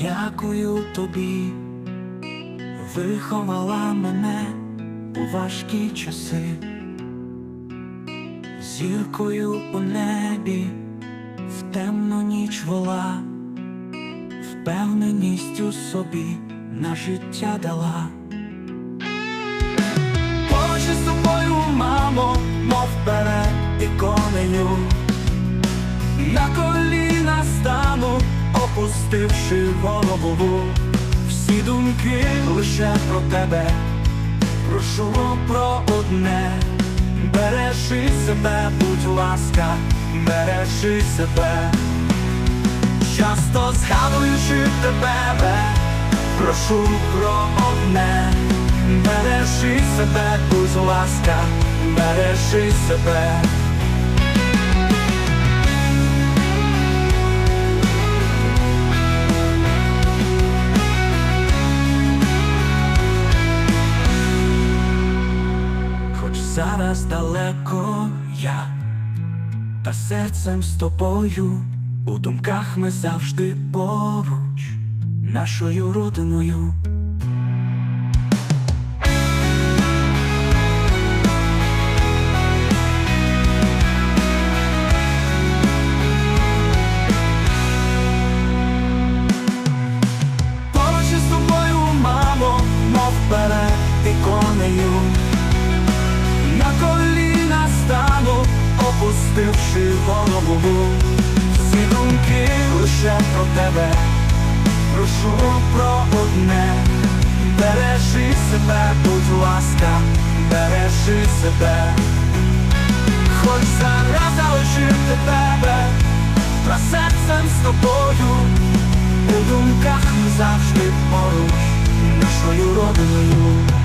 Дякую тобі, виховала мене у важкі часи, зіркою у небі, в темну ніч вола, впевненість у собі на життя дала. Поруч із тобою, мамо, мов перед на опустивши голову. Всі думки лише про тебе, прошу про одне, бережи себе, будь ласка, бережи себе. Часто згадуючи тебе, прошу про одне, бережи себе, будь ласка, бережи себе. Зараз далеко я, та серцем з тобою, у думках ми завжди поруч, нашою родиною. Голову. Всі думки лише про тебе, прошу про одне, бережи себе, будь ласка, бережи себе. Хоч зараз залишив тебе, та серцем з тобою, у думках завжди поруч, нашою родиною.